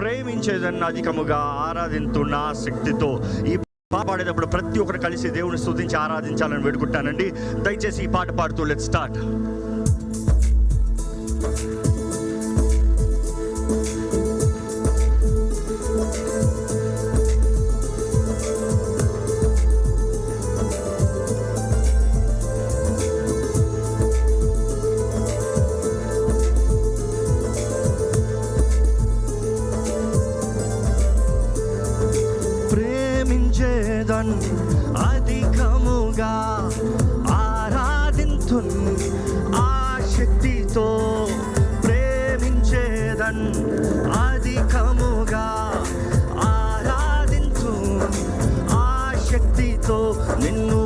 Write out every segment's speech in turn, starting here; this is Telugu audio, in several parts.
ప్రేమించేదన్న అధికముగా ఆరాధింతున్న శక్తితో ఈ పాట పాడేటప్పుడు ప్రతి ఒక్కరు కలిసి దేవుని స్థుతించి ఆరాధించాలని వేడుకుంటానండి. దయచేసి ఈ పాట పాడుతూ లెట్ స్టార్ట్ అధికముగా ఆరాధించు. ఆ శక్తితో నిన్ను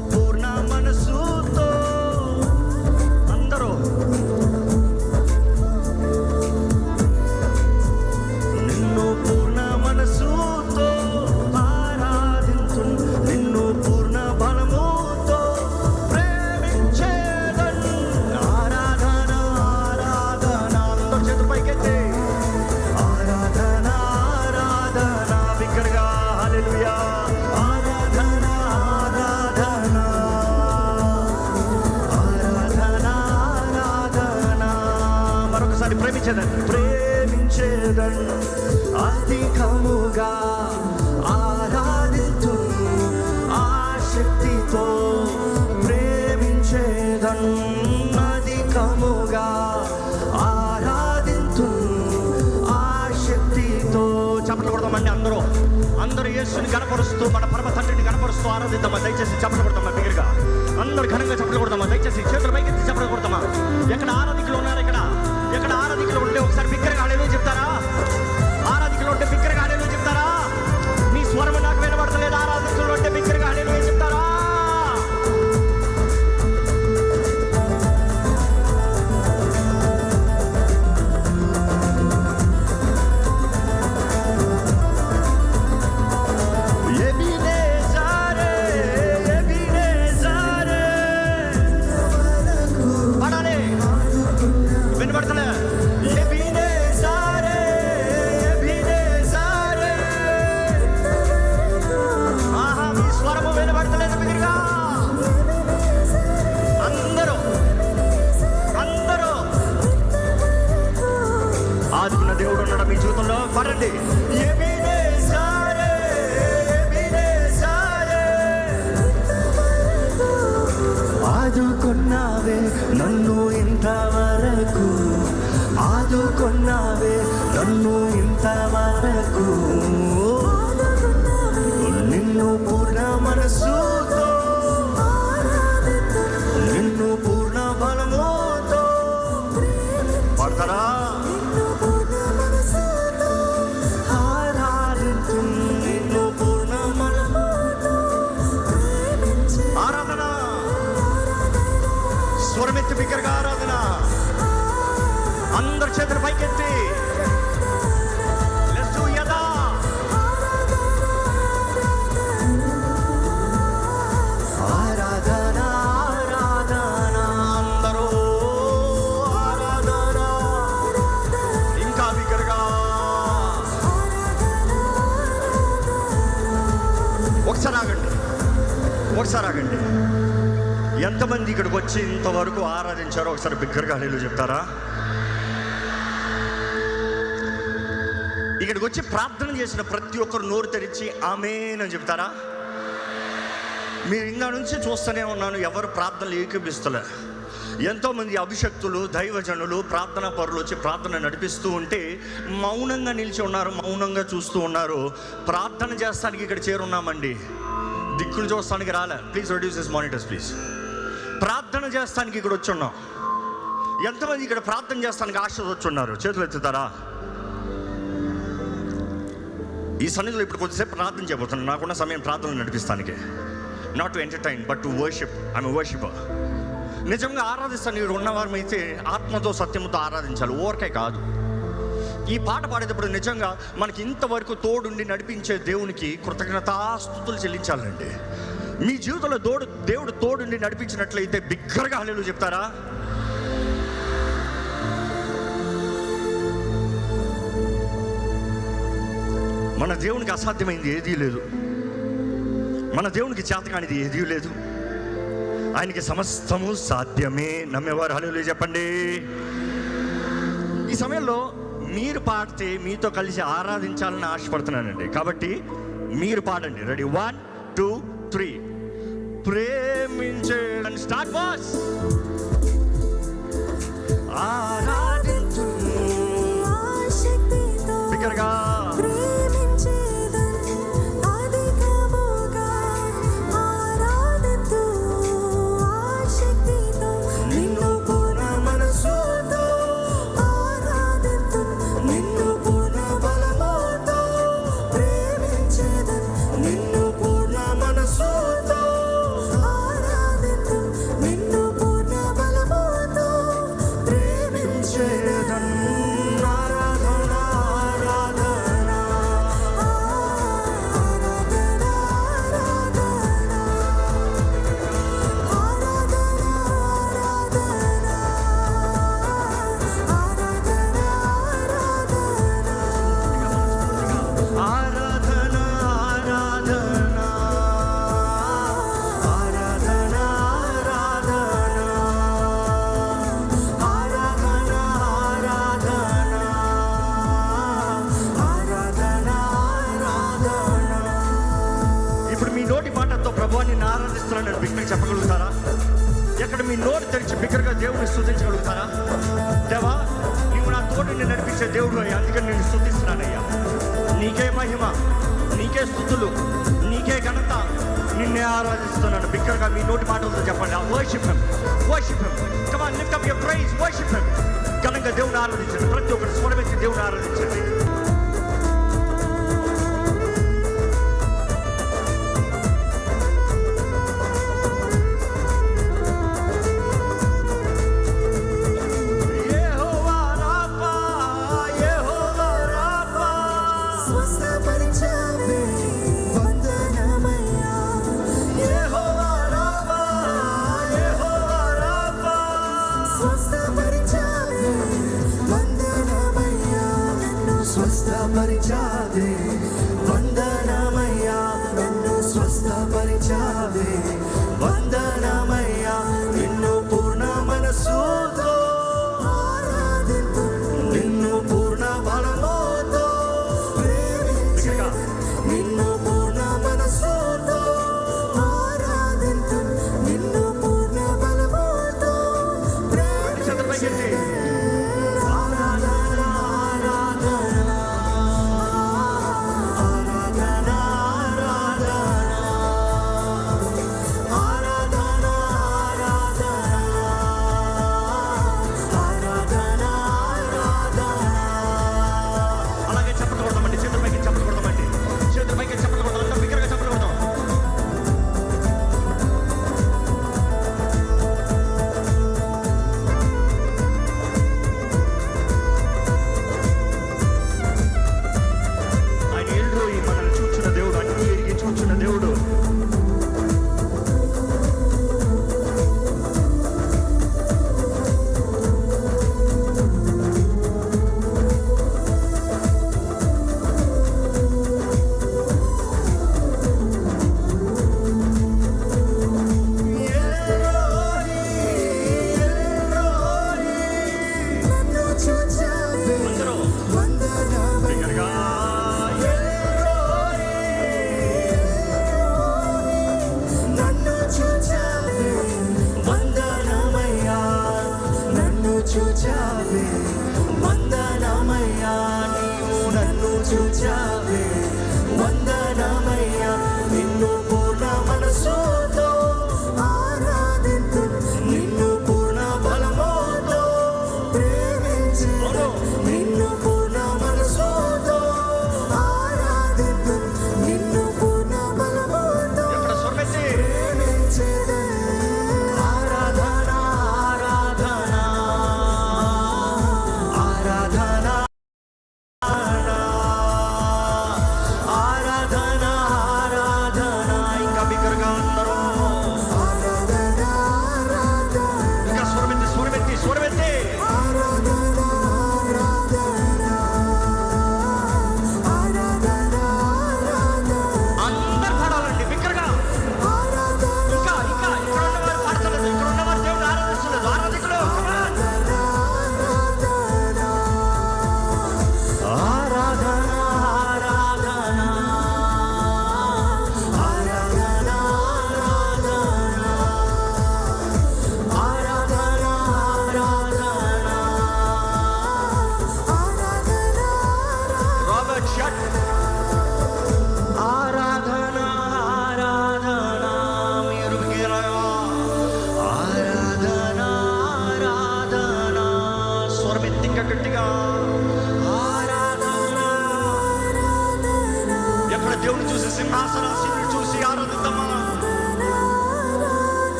ప్రేమించేదన్ అధికముగా ఆరాధితూ ఆ శక్తితో ప్రేమించేదన్ అధికముగా ఆరాధితూ ఆ శక్తితో చప్పట్లు కొడదామండి అందరూ. అందరూ యేసుని కనపరుస్తూ మన పరమ తండ్రిని కనపరుస్తూ ఆరాధిద్దామా? దయచేసి చప్పట్లు కొడతామా బిగ్గరగా అందరు ఘనంగా చప్పట్లు కొడతామా? దయచేసి చేతులు పైకి చప్పట్లు కొడతామా? ఎక్కడ ఆరాధికులు ఉన్నారు ఇక్కడ? ఎక్కడ ఆరాధికలు ఉంటే ఒకసారి బిగ్గరగా అడవి చెప్తారా? ఆరాధికలు ఉంటే బిగ్గరగా వరకు ఆదుకున్నావే నన్ను ఇంత వరకు చేతులు పైకెత్తి. ఒకసారి ఆగండి. ఒకసారి ఆగండి. ఎంతమంది ఇక్కడికి వచ్చి ఇంతవరకు ఆరాధించారో ఒకసారి బిగ్గరగా హల్లేలు చెప్తారా? ఇక్కడికి వచ్చి ప్రార్థన చేసిన ప్రతి ఒక్కరు నోరు తెరిచి ఆమెనని చెప్తారా? మీరు ఇంకా నుంచి చూస్తూనే ఉన్నాను ఎవరు ప్రార్థనలు ఏకీపిస్తలే ఎంతోమంది అభిషక్తులు దైవజనులు ప్రార్థనా పరులు వచ్చి ప్రార్థన నడిపిస్తూ ఉంటే మౌనంగా నిలిచి ఉన్నారు మౌనంగా చూస్తూ ఉన్నారు. ప్రార్థన చేస్తానికి ఇక్కడ చేరున్నామండి. దిక్కులు చూస్తానికి రాలే. Please reduce this monitors please ప్రార్థన చేస్తానికి ఇక్కడ వచ్చి ఉన్నాం. ఎంతమంది ఇక్కడ ప్రార్థన చేస్తానికి ఆశ వచ్చి ఉన్నారు. చేతులు ఎత్తుతారా? ఈ సన్నిధిలో ఇప్పుడు కొద్దిసేపు ప్రార్థన చేయబోతున్నాను నాకున్న సమయం ప్రార్థన నడిపిస్తానికి. Not to entertain but to worship I'm worshipper నిజంగా ఆరాధిస్తాను ఇక్కడ ఉన్నవారమైతే ఆత్మతో సత్యంతో ఆరాధించాలి. ఓరకే కాదు. ఈ పాట పాడేటప్పుడు నిజంగా మనకి ఇంతవరకు తోడుండి నడిపించే దేవునికి కృతజ్ఞతాస్తుతులు చెల్లించాలండి. మీ జీవితంలో తోడు దేవుడు తోడుండి నడిపించినట్లయితే బిగ్గరగా హల్లెలూయా చెప్తారా? మన దేవునికి అసాధ్యమైంది ఏదీ లేదు. మన దేవునికి చేతకానిది ఏదీ లేదు. ఆయనకి సమస్తము సాధ్యమే. నమ్మేవారు హలో చెప్పండి. ఈ సమయంలో మీరు పాడితే మీతో కలిసి ఆరాధించాలని ఆశపడుతున్నానండి. కాబట్టి మీరు పాడండి. రెడీ? One two three. ప్రేమించే స్టార్ట్ బాస్. ఆరాధించు. బిగ్గరగా ఆనందిస్తున్నాను నేను బిగ్గరగా చెప్పగలుగుతారా? ఎక్కడ మీ నోరు తెరిచి బిగ్గరగా దేవుడిని స్థుతించగలుగుతారా దేవా నీవు నా తోటిని నడిపించే దేవుడు అయ్యా అందుకని నేను స్థుతిస్తున్నానయ్యా నీకే మహిమ నీకే స్థుతులు నీకే ఘనత నిన్నే ఆరాధిస్తున్నాను. బిగ్గరగా మీ నోటి మాటలతో చెప్పండి. Worship him worship him lift up your praise worship ఘనంగా దేవుని ఆరాధించండి. ప్రతి ఒక్కరు స్వరమెత్తి దేవుని ఆరాధించండి. मर जा दे Chúa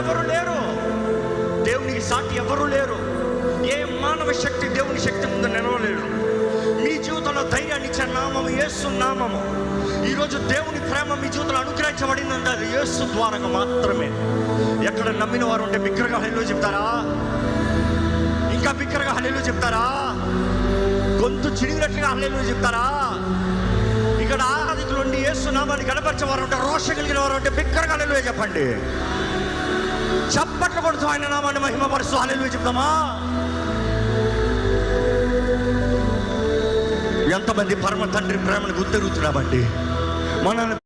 ఎవరు లేరు? దేవునికి సాటి ఎవరు లేరు? ఏ మానవ శక్తి దేవుని శక్తి ముందు నిలవలేడు మీ జీవితంలో ధైర్యాన్ని ఇచ్చే నామము యేసు నామము. ఈరోజు దేవుని ప్రేమ మీ జీవితంలో అనుగ్రహించబడిందంటే అది యేసు ద్వారా మాత్రమే. ఎక్కడ నమ్మిన వారు ఉంటే బిగ్గరగా హల్లు చెప్తారా? ఇంకా బిగ్గరగా హల్లు చెప్తారా? గొంతు చిరిగినట్లుగా హల్లు చెప్తారా? ఇక్కడ ఆరాధికులు ఉండి యేసు నామాన్ని గణపరిచే వారు ఉంటే రోష కలిగిన వారు ఉంటే బిగ్గరగా హల్లు చెప్పండి. చప్పట్లు కొడుతూ ఆయన నామాన్ని మహిమపరుస్తూ హల్లెలూయా చెప్తామా ఎంతమంది పరమ తండ్రి ప్రేమను గుర్తెరుగుతున్నామండి? మనల్ని